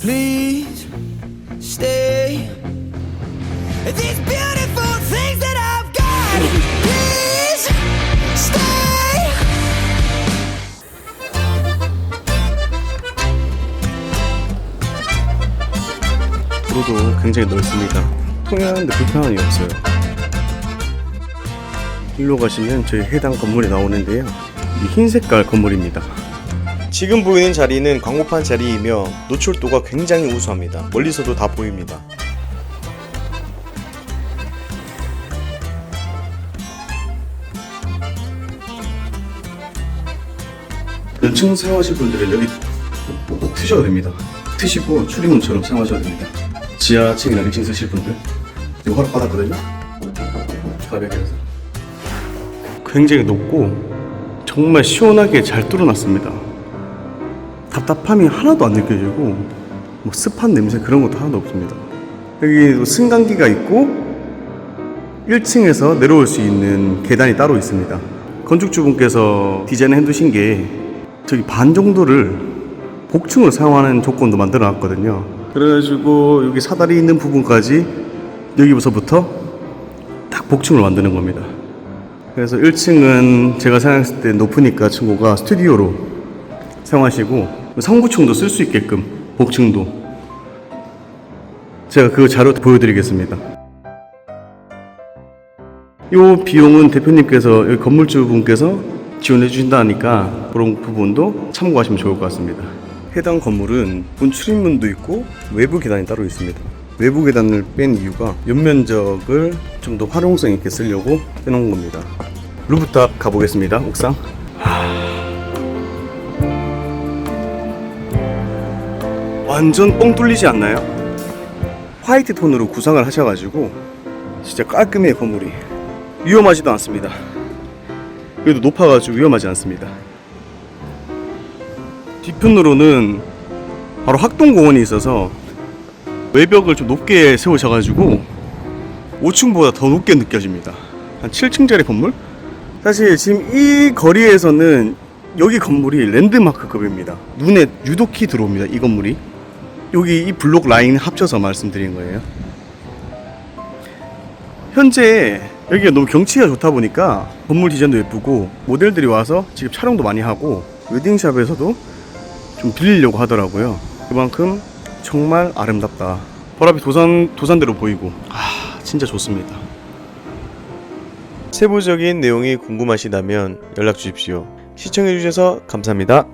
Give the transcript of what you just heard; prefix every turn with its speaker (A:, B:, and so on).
A: Please stay. These beautiful things that I've got. Please stay.
B: 도로도 굉장히 넓습니다. 통행하는데 불편함이 없어요. 일로 가시면 저희 해당 건물이 나오는데요. 이 흰 색깔 건물입니다. 지금 보이는 자리는 광고판 자리이며 노출도가 굉장히 우수합니다. 멀리서도 다 보입니다. 연층 사용하실 분들은 여기 꼭 트셔야 됩니다. 트시고 출입문처럼 사용하셔야 됩니다. 지하층이나 1층 쓰실 분들 이거 허락 받았거든요. 가격에서 굉장히 높고 정말 시원하게 잘 뚫어놨습니다. 답답함이 하나도 안 느껴지고 뭐 습한 냄새 그런 것도 하나도 없습니다. 여기 또 승강기가 있고 1층에서 내려올 수 있는 계단이 따로 있습니다. 건축주분께서 디자인을 해두신 게 저기 반 정도를 복층으로 사용하는 조건도 만들어 놨거든요. 그래가지고 여기 사다리 있는 부분까지 여기서부터 딱 복층으로 만드는 겁니다. 그래서 1층은 제가 생각했을 때 높으니까 친구가 스튜디오로 사용하시고 상부층도 쓸 수 있게끔 복층도 제가 그 자료 보여드리겠습니다. 이 비용은 대표님께서 여기 건물주 분께서 지원해 주신다니까 그런 부분도 참고하시면 좋을 것 같습니다. 해당 건물은 본 출입문도 있고 외부 계단이 따로 있습니다. 외부 계단을 뺀 이유가 연면적을 좀 더 활용성 있게 쓰려고 빼놓은 겁니다. 루프탑 가보겠습니다. 옥상. 완전 뻥 뚫리지 않나요? 화이트 톤으로 구상을 하셔가지고 진짜 깔끔해요 건물이 위험하지도 않습니다. 그래도 높아가지고 위험하지 않습니다. 뒤편으로는 바로 학동공원이 있어서 외벽을 좀 높게 세우셔가지고 5층보다 더 높게 느껴집니다. 한 7층짜리 건물? 사실 지금 이 거리에서는 여기 건물이 랜드마크급입니다. 눈에 유독히 들어옵니다. 이 건물이. 여기 이 블록 라인 합쳐서 말씀드린 거예요. 현재 여기가 너무 경치가 좋다 보니까 건물 디자인도 예쁘고 모델들이 와서 직접 촬영도 많이 하고 웨딩샵에서도 좀 빌리려고 하더라고요. 그만큼 정말 아름답다. 보라비 도산 도산대로 보이고 아 진짜 좋습니다. 세부적인 내용이 궁금하시다면 연락 주십시오. 시청해 주셔서 감사합니다.